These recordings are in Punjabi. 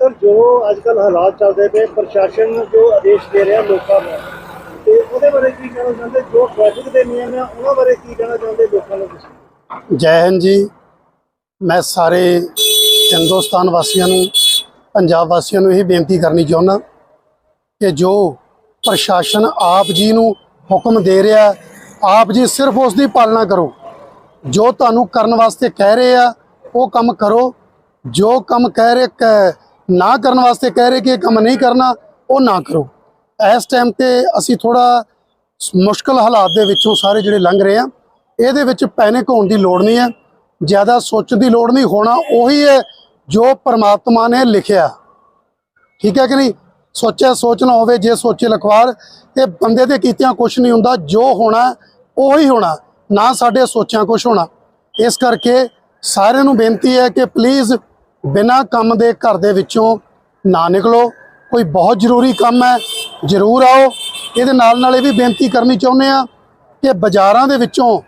ਸਰ, ਜੋ ਅੱਜ ਕੱਲ ਹਾਲਾਤ ਚੱਲਦੇ ਪਏ, ਪ੍ਰਸ਼ਾਸਨ ਜੋ ਆਦੇਸ਼ ਦੇ ਰਿਹਾ ਲੋਕਾਂ ਨੂੰ, ਤੇ ਉਹਦੇ ਬਾਰੇ ਕੀ ਕਹਿਣਾ ਚਾਹੁੰਦੇ? ਜੋ ਟ੍ਰੈਫਿਕ ਦੇ ਨਿਯਮ ਆ, ਉਹਨਾਂ ਬਾਰੇ ਕੀ ਕਹਿਣਾ ਚਾਹੁੰਦੇ ਲੋਕਾਂ ਨੂੰ ਤੁਸੀਂ? ਜੈ ਹਿੰਦ ਜੀ, ਮੈਂ ਸਾਰੇ ਹਿੰਦੁਸਤਾਨ ਵਾਸੀਆਂ ਨੂੰ, ਪੰਜਾਬ ਵਾਸੀਆਂ ਨੂੰ ਇਹ ਬੇਨਤੀ ਕਰਨੀ ਚਾਹੁੰਦਾ ਕਿ ਜੋ ਪ੍ਰਸ਼ਾਸਨ ਆਪ ਜੀ ਨੂੰ ਹੁਕਮ ਦੇ ਰਿਹਾ, ਆਪ ਜੀ ਸਿਰਫ ਉਸ ਦੀ ਪਾਲਣਾ ਕਰੋ। ਜੋ ਤੁਹਾਨੂੰ ਕਰਨ ਵਾਸਤੇ ਕਹਿ ਰਹੇ ਆ, ਉਹ ਕੰਮ ਕਰੋ। ਜੋ ਕੰਮ ਕਹਿ ਰਹੇ ਨਾ ਕਰਨ ਵਾਸਤੇ ਕਹਿ ਰਹੇ ਕਿ ਇਹ ਕੰਮ ਨਹੀਂ ਕਰਨਾ, ਉਹ ਨਾ ਕਰੋ। ਇਸ ਟਾਈਮ ਤੇ ਅਸੀਂ ਥੋੜਾ ਮੁਸ਼ਕਲ ਹਾਲਾਤ ਦੇ ਵਿੱਚੋਂ ਸਾਰੇ ਜਿਹੜੇ ਲੰਘ ਰਹੇ ਆ, ਇਹਦੇ ਵਿੱਚ ਪੈਨਿਕ ਹੋਣ ਦੀ ਲੋੜ ਨਹੀਂ ਹੈ। ਜ਼ਿਆਦਾ ਸੋਚਣ ਦੀ ਲੋੜ ਨਹੀਂ, ਹੋਣਾ ਉਹੀ ਹੈ ਜੋ ਪਰਮਾਤਮਾ ਨੇ ਲਿਖਿਆ। ਠੀਕ ਹੈ ਕਿ ਨਹੀਂ? ਸੋਚਿਆ ਸੋਚ ਨਾ ਹੋਵੇ, ਜੇ ਸੋਚੇ ਲਖਵਾਰ, ਇਹ ਬੰਦੇ ਦੇ ਕੀਤਿਆਂ ਕੁਝ ਨਹੀਂ ਹੁੰਦਾ, ਜੋ ਹੋਣਾ, ਉਹੀ ਹੋਣਾ, ਨਾ ਸਾਡੇ ਸੋਚਿਆਂ ਕੁਝ ਹੋਣਾ। ਇਸ ਕਰਕੇ ਸਾਰਿਆਂ ਨੂੰ ਬੇਨਤੀ ਹੈ ਕਿ ਪਲੀਜ਼ ਬਿਨਾਂ ਕੰਮ ਦੇ ਘਰ ਦੇ ਵਿੱਚੋਂ ਨਾ ਨਿਕਲੋ। ਕੋਈ ਬਹੁਤ ਜ਼ਰੂਰੀ ਕੰਮ ਹੈ, ਜ਼ਰੂਰ ਆਓ। ਇਹਦੇ ਨਾਲ ਨਾਲ ਇਹ ਵੀ ਬੇਨਤੀ ਕਰਨੀ ਚਾਹੁੰਦੇ ਆ ਕਿ ਬਾਜ਼ਾਰਾਂ ਦੇ ਵਿੱਚੋਂ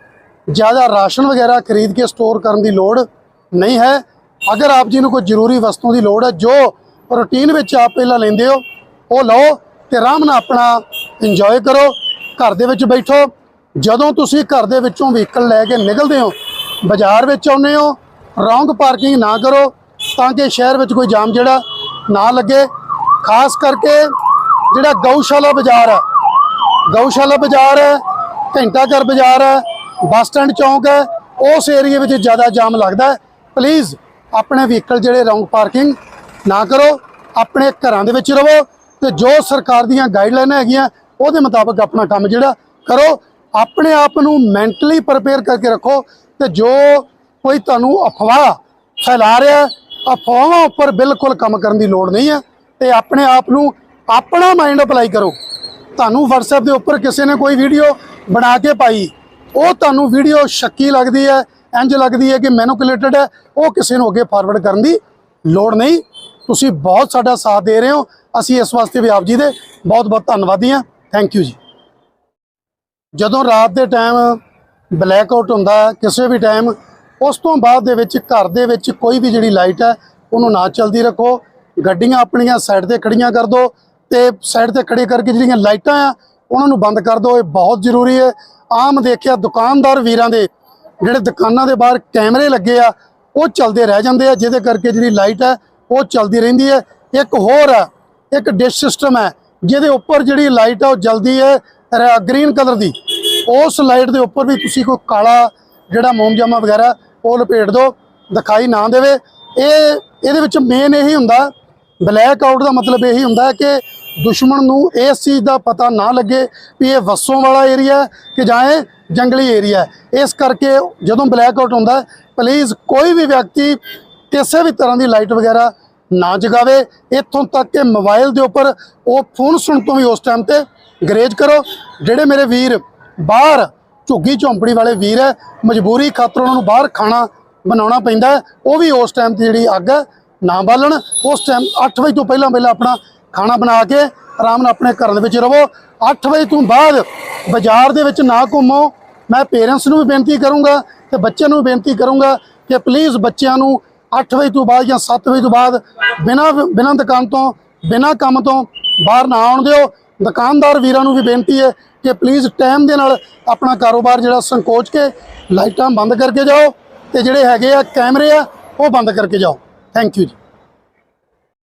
ਜ਼ਿਆਦਾ ਰਾਸ਼ਨ ਵਗੈਰਾ ਖਰੀਦ ਕੇ ਸਟੋਰ ਕਰਨ ਦੀ ਲੋੜ ਨਹੀਂ ਹੈ। ਅਗਰ ਆਪ ਜੀ ਨੂੰ ਕੋਈ ਜ਼ਰੂਰੀ ਵਸਤੂ ਦੀ ਲੋੜ ਹੈ, ਜੋ ਰੂਟੀਨ ਵਿੱਚ ਆਪ ਪਹਿਲਾਂ ਲੈਂਦੇ ਹੋ, ਉਹ ਲਓ ਤੇ ਆਰਾਮ ਨਾਲ ਆਪਣਾ ਇੰਜੋਏ ਕਰੋ। ਘਰ ਦੇ ਵਿੱਚ ਬੈਠੋ। ਜਦੋਂ ਤੁਸੀਂ ਘਰ ਦੇ ਵਿੱਚੋਂ ਵਹੀਕਲ ਲੈ ਕੇ ਨਿਕਲਦੇ ਹੋ, ਬਾਜ਼ਾਰ ਵਿੱਚ ਆਉਂਦੇ ਹੋ ਰੌਂਗ ਪਾਰਕਿੰਗ ਨਾ ਕਰੋ। ਤਾਂ ਕਿ ਸ਼ਹਿਰ ਵਿੱਚ ਕੋਈ ਜਾਮ ਜਿਹੜਾ ਨਾ ਲੱਗੇ। ਖਾਸ ਕਰਕੇ ਜਿਹੜਾ ਗਊਸ਼ਾਲਾ ਬਾਜ਼ਾਰ ਹੈ। ਗਊਸ਼ਾਲਾ ਬਾਜ਼ਾਰ ਹੈ ਘੰਟਾ ਘਰ ਬਾਜ਼ਾਰ ਹੈ, ਬੱਸ ਸਟੈਂਡ ਚੌਂਕ ਹੈ, ਉਸ ਏਰੀਆ ਵਿੱਚ ਜ਼ਿਆਦਾ ਜਾਮ ਲੱਗਦਾ ਪਲੀਜ਼ ਆਪਣੇ ਵਹੀਕਲ ਜਿਹੜੇ ਰੌਂਗ ਪਾਰਕਿੰਗ ਨਾ ਕਰੋ, ਆਪਣੇ ਘਰਾਂ ਦੇ ਵਿੱਚ ਰਹੋ ਤੇ ਜੋ ਸਰਕਾਰ ਦੀਆਂ ਗਾਈਡਲਾਈਨਾਂ ਹੈਗੀਆਂ, ਉਹਦੇ ਮੁਤਾਬਕ ਆਪਣਾ ਕੰਮ ਜਿਹੜਾ ਕਰੋ। ਆਪਣੇ ਆਪ ਨੂੰ ਮੈਂਟਲੀ ਪ੍ਰਪੇਅਰ ਕਰਕੇ ਰੱਖੋ ਤੇ ਜੋ ਕੋਈ ਤੁਹਾਨੂੰ ਅਫਵਾਹ ਫੈਲਾ ਰਿਹਾ ਅਫਵਾਹਾਂ ਉੱਪਰ ਬਿਲਕੁਲ ਕੰਮ ਕਰਨ ਦੀ ਲੋੜ ਨਹੀਂ ਹੈ ਤੇ ਆਪਣੇ ਆਪ ਨੂੰ ਆਪਣਾ ਮਾਈਂਡ ਅਪਲਾਈ ਕਰੋ। ਤੁਹਾਨੂੰ WhatsApp ਦੇ ਉੱਪਰ ਕਿਸੇ ਨੇ ਕੋਈ ਵੀਡੀਓ ਬਣਾ ਕੇ ਪਾਈ, ਉਹ ਤੁਹਾਨੂੰ ਵੀਡੀਓ ਸ਼ੱਕੀ ਲੱਗਦੀ ਹੈ ਇੰਜ ਲੱਗਦੀ ਹੈ ਕਿ ਮੈਨੂਪੂਲੇਟਡ ਹੈ, ਉਹ ਕਿਸੇ ਨੂੰ ਅੱਗੇ ਫਾਰਵਰਡ ਕਰਨ ਦੀ ਲੋੜ ਨਹੀਂ। ਤੁਸੀਂ ਬਹੁਤ ਸਾਡਾ ਸਾਥ ਦੇ ਰਹੇ ਹੋ। ਅਸੀਂ ਇਸ ਵਾਸਤੇ ਵੀ ਆਪ ਜੀ ਦੇ ਬਹੁਤ ਬਹੁਤ ਧੰਨਵਾਦੀ ਹਾਂ। ਥੈਂਕ ਯੂ ਜੀ। ਜਦੋਂ ਰਾਤ ਦੇ ਟਾਈਮ ਬਲੈਕ ਆਊਟ ਹੁੰਦਾ, ਕਿਸੇ ਵੀ ਟਾਈਮ ਉਸ ਤੋਂ ਬਾਅਦ ਦੇ ਵਿੱਚ ਘਰ ਦੇ ਵਿੱਚ ਕੋਈ ਵੀ ਜਿਹੜੀ ਲਾਈਟ ਹੈ, ਉਹਨੂੰ ਨਾ ਚਲਦੀ ਰੱਖੋ। ਗੱਡੀਆਂ ਆਪਣੀਆਂ ਸਾਈਡ ਤੇ ਖੜੀਆਂ ਕਰ ਦਿਓ ਤੇ ਸਾਈਡ ਤੇ ਖੜੇ ਕਰਕੇ ਜਿਹੜੀਆਂ ਲਾਈਟਾਂ ਆ, ਉਹਨਾਂ ਨੂੰ ਬੰਦ ਕਰ ਦਿਓ ਇਹ ਬਹੁਤ ਜ਼ਰੂਰੀ ਹੈ। ਆਮ ਦੇਖਿਆ ਦੁਕਾਨਦਾਰ ਵੀਰਾਂ ਦੇ ਜਿਹੜੇ ਦੁਕਾਨਾਂ ਦੇ ਬਾਹਰ ਕੈਮਰੇ ਲੱਗੇ ਆ, ਉਹ ਚੱਲਦੇ ਰਹਿ ਜਾਂਦੇ ਆ। ਜਿਹਦੇ ਕਰਕੇ ਜਿਹੜੀ ਲਾਈਟ ਹੈ, ਉਹ ਚੱਲਦੀ ਰਹਿੰਦੀ ਹੈ। ਇੱਕ ਹੋਰ ਹੈ ਇੱਕ ਡਿਸ਼ ਸਿਸਟਮ ਹੈ, ਜਿਹਦੇ ਉੱਪਰ ਜਿਹੜੀ ਲਾਈਟ ਆ, ਉਹ ਜਲਦੀ ਹੈ ਗ੍ਰੀਨ ਕਲਰ ਦੀ। ਉਸ ਲਾਈਟ ਦੇ ਉੱਪਰ ਵੀ ਤੁਸੀਂ ਕੋਈ ਕਾਲਾ ਜਿਹੜਾ ਮੋਮਜਾਮਾ ਵਗੈਰਾ ਉਹ ਲਪੇਟ ਦਿਓ ਦਿਖਾਈ ਨਾ ਦੇਵੇ। ਇਹ, ਇਹਦੇ ਵਿੱਚ ਮੇਨ ਇਹੀ ਹੁੰਦਾ ਬਲੈਕ ਆਊਟ ਦਾ ਮਤਲਬ ਇਹੀ ਹੁੰਦਾ ਕਿ ਦੁਸ਼ਮਣ ਨੂੰ ਇਸ ਚੀਜ਼ ਦਾ ਪਤਾ ਨਾ ਲੱਗੇ ਵੀ ਇਹ ਵਸੋਂ ਵਾਲਾ ਏਰੀਆ ਕਿ ਜਾਂ ਇਹ ਜੰਗਲੀ ਏਰੀਆ ਇਸ ਕਰਕੇ ਜਦੋਂ ਬਲੈਕ ਆਊਟ ਹੁੰਦਾ ਪਲੀਜ਼ ਕੋਈ ਵੀ ਵਿਅਕਤੀ ਕਿਸੇ ਵੀ ਤਰ੍ਹਾਂ ਦੀ ਲਾਈਟ ਵਗੈਰਾ ਨਾ ਜਗਾਵੇ। ਇੱਥੋਂ ਤੱਕ ਕਿ ਮੋਬਾਈਲ ਦੇ ਉੱਪਰ ਉਹ ਫੋਨ ਸੁਣ ਤੋਂ ਵੀ ਉਸ ਟਾਈਮ ਤੇ ਗਰੇਜ ਕਰੋ। ਜਿਹੜੇ ਮੇਰੇ ਵੀਰ ਬਾਹਰ ਝੁੱਗੀ ਝੌਂਪੜੀ ਵਾਲੇ ਵੀਰ ਹੈ ਮਜਬੂਰੀ ਖਾਤਰ ਉਹਨਾਂ ਨੂੰ ਬਾਹਰ ਖਾਣਾ ਬਣਾਉਣਾ ਪੈਂਦਾ ਉਹ ਵੀ ਉਸ ਟਾਈਮ ਤੇ ਜਿਹੜੀ ਅੱਗ ਹੈ, ਨਾ ਬਾਲਣ। ਉਸ ਟਾਈਮ 8 ਵਜੇ ਤੋਂ ਪਹਿਲਾਂ ਪਹਿਲਾਂ ਆਪਣਾ ਖਾਣਾ ਬਣਾ ਕੇ ਆਰਾਮ ਨਾਲ ਆਪਣੇ ਘਰਾਂ ਦੇ ਵਿੱਚ ਰਹੋ। 8 ਵਜੇ ਤੋਂ ਬਾਅਦ ਬਾਜ਼ਾਰ ਦੇ ਵਿੱਚ ਨਾ ਘੁੰਮੋ। ਮੈਂ ਪੇਰੈਂਟਸ ਨੂੰ ਵੀ ਬੇਨਤੀ ਕਰੂੰਗਾ ਤੇ ਬੱਚਿਆਂ ਨੂੰ ਵੀ ਬੇਨਤੀ ਕਰੂੰਗਾ ਕਿ ਪਲੀਜ਼ ਬੱਚਿਆਂ ਨੂੰ 8 ਵਜੇ ਤੋਂ ਬਾਅਦ ਜਾਂ 7 ਵਜੇ ਤੋਂ ਬਾਅਦ ਬਿਨਾਂ ਬਿਨਾਂ ਦੁਕਾਨ ਤੋਂ ਬਿਨਾਂ ਕੰਮ ਤੋਂ ਬਾਹਰ ਨਾ ਆਉਣ ਦਿਓ। ਦੁਕਾਨਦਾਰ ਵੀਰਾਂ ਨੂੰ ਵੀ ਬੇਨਤੀ ਹੈ ਕਿ ਪਲੀਜ਼ ਟਾਈਮ ਦੇ ਨਾਲ ਆਪਣਾ ਕਾਰੋਬਾਰ ਜਿਹੜਾ ਸੰਕੋਚ ਕੇ ਲਾਈਟਾਂ ਬੰਦ ਕਰਕੇ ਜਾਓ ਤੇ ਜਿਹੜੇ ਹੈਗੇ ਆ ਕੈਮਰੇ ਆ, ਉਹ ਬੰਦ ਕਰਕੇ ਜਾਓ। ਥੈਂਕ ਯੂ ਜੀ।